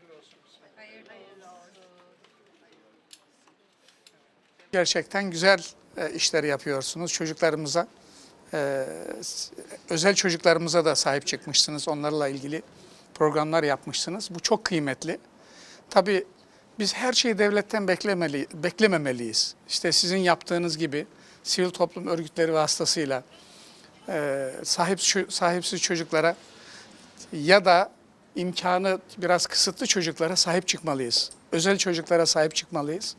Hayırlı olsun. Hayırlı olsun. Gerçekten güzel e, işler yapıyorsunuz çocuklarımıza. E, özel çocuklarımıza da sahip çıkmışsınız. Onlarla ilgili programlar yapmışsınız. Bu çok kıymetli. Tabii biz her şeyi devletten beklemeli, beklememeliyiz. İşte sizin yaptığınız gibi sivil toplum örgütleri vasıtasıyla e, sahipsiz, sahipsiz çocuklara ya da imkanı biraz kısıtlı çocuklara sahip çıkmalıyız. Özel çocuklara sahip çıkmalıyız.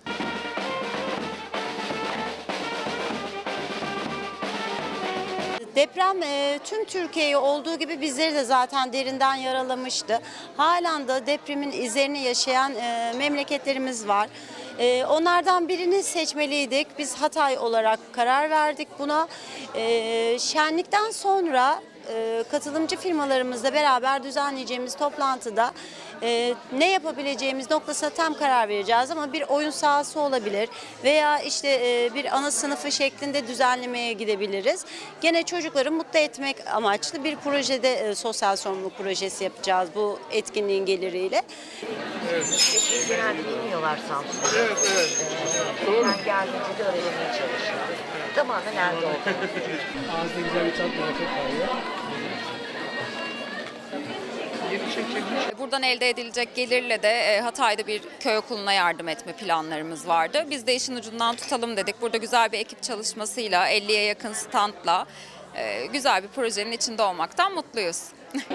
Deprem e, tüm Türkiye'yi olduğu gibi bizleri de zaten derinden yaralamıştı. Halen de depremin izlerini yaşayan e, memleketlerimiz var. E, onlardan birini seçmeliydik. Biz Hatay olarak karar verdik buna. E, şenlikten sonra e, katılımcı firmalarımızla beraber düzenleyeceğimiz toplantıda e, ne yapabileceğimiz noktasına tam karar vereceğiz ama bir oyun sahası olabilir veya işte e, bir ana sınıfı şeklinde düzenlemeye gidebiliriz. Gene çocukları mutlu etmek amaçlı bir projede e, sosyal sorumluluk projesi yapacağız bu etkinliğin geliriyle. Genelde bilmiyorlar Samsun'u. Evet, evet. Ben geldiğince de öğrenmeye çalışıyorum. Tamamen elde oldu. Ağızda güzel bir tat muhabbet var ya. Buradan elde edilecek gelirle de e, Hatay'da bir köy okuluna yardım etme planlarımız vardı. Biz de işin ucundan tutalım dedik. Burada güzel bir ekip çalışmasıyla, 50'ye yakın standla e, güzel bir projenin içinde olmaktan mutluyuz.